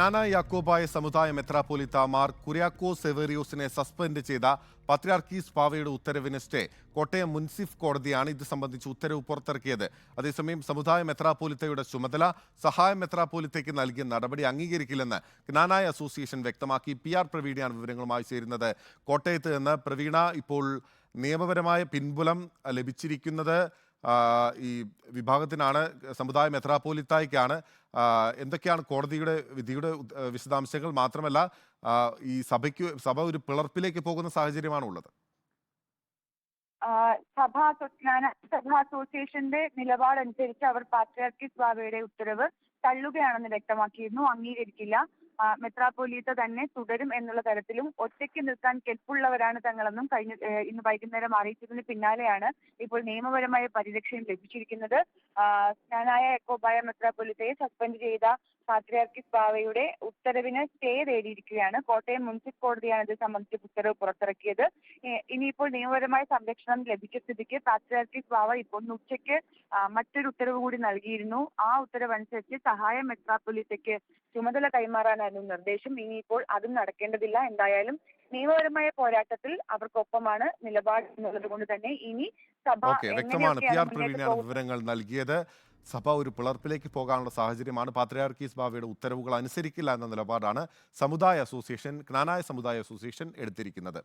ജ്ഞാന യാക്കോബായ സമുദായ മെത്രാപ്പൊലിത്ത മാർ കുര്യാക്കോ സെവേറിയോസിനെ സസ്പെൻഡ് ചെയ്ത പത്രിയാർക്കീസ് പാവയുടെ ഉത്തരവിന് സ്റ്റേ കോട്ടയം മുൻസിഫ് കോടതിയാണ് ഇത് സംബന്ധിച്ച് ഉത്തരവ് പുറത്തിറക്കിയത്. അതേസമയം സമുദായ മെത്രാപ്പൊലിത്തയുടെ ചുമതല സഹായ മെത്രാപ്പൊലിത്തയ്ക്ക് നൽകിയ നടപടി അംഗീകരിക്കില്ലെന്ന് ജ്ഞാനായ അസോസിയേഷൻ വ്യക്തമാക്കി. പി ആർ പ്രവീണയാണ് വിവരങ്ങളുമായി ചേരുന്നത്. കോട്ടയത്ത് നിന്ന് പ്രവീണ ഇപ്പോൾ നിയമപരമായ പിൻബലം ലഭിച്ചിരിക്കുന്നത് ഈ വിഭാഗത്തിനാണ് സമുദായ മെത്രാപ്പോലിത്തായ്ക്കാണ് എന്തൊക്കെയാണ് കോടതിയുടെ വിധിയുടെ വിശദാംശങ്ങൾ മാത്രമല്ല ഈ സഭയ്ക്ക് സഭ ഒരു പിളർപ്പിലേക്ക് പോകുന്ന സാഹചര്യമാണ് ഉള്ളത് സഭ സഭാ അസോ- സഭാ അസോസിയേഷന്റെ നിലപാടനുസരിച്ച് അവർ പാട്രിയാർക്കിസ് ബാബയുടെ ഉത്തരവ് തള്ളുകയാണെന്ന് വ്യക്തമാക്കിയിരുന്നു അംഗീകരിക്കില്ല. മെത്രാപ്പൊലീത്ത തന്നെ തുടരും എന്നുള്ള തരത്തിലും ഒറ്റയ്ക്ക് നിൽക്കാൻ കെൽപ്പുള്ളവരാണ് തങ്ങളെന്നും കഴിഞ്ഞ ഇന്ന് വൈകുന്നേരം അറിയിച്ചതിന് പിന്നാലെയാണ് ഇപ്പോൾ നിയമപരമായ പരിരക്ഷയും ലഭിച്ചിരിക്കുന്നത്. ജ്ഞാനായ എക്കോബായ മെത്രാപ്പൊലിത്തയെ സസ്പെൻഡ് ചെയ്ത പാത്രിയാർക്കിസ് ബാവയുടെ ഉത്തരവിന് സ്റ്റേ തേടിയിരിക്കുകയാണ്. കോട്ടയം മുനിസിപ്പൽ കോടതിയാണ് ഇത് സംബന്ധിച്ച് ഉത്തരവ് പുറത്തിറക്കിയത്. ഇനിയിപ്പോൾ നിയമപരമായ സംരക്ഷണം ലഭിച്ച സ്ഥിതിക്ക് പാത്രിയാർക്കിസ് ബാവ ഇപ്പോൾ ഉച്ചയ്ക്ക് മറ്റൊരു ഉത്തരവ് കൂടി നൽകിയിരുന്നു. ആ ഉത്തരവനുസരിച്ച് സഹായ മെത്രാപ്പൊലിത്തയ്ക്ക് ചുമതല കൈമാറാനായിരുന്നു നിർദ്ദേശം. ഇനിയിപ്പോൾ അതും നടക്കേണ്ടതില്ല. എന്തായാലും നിയമപരമായ പോരാട്ടത്തിൽ അവർക്കൊപ്പമാണ് നിലപാട് എന്നുള്ളത് കൊണ്ട് തന്നെ ഇനി സഭ വ്യക്തമാണ്. പി ആർ പ്രവീണയാണ് വിവരങ്ങൾ നൽകിയത്. സഭ ഒരു പിളർപ്പിലേക്ക് പോകാനുള്ള സാഹചര്യമാണ്. പാത്രിയാർക്കീസ് ബാവയുടെ ഉത്തരവുകൾ അനുസരിക്കില്ല എന്ന നിലപാടാണ് സമുദായ അസോസിയേഷൻ ജ്ഞാനായ സമുദായ അസോസിയേഷൻ എടുത്തിരിക്കുന്നത്.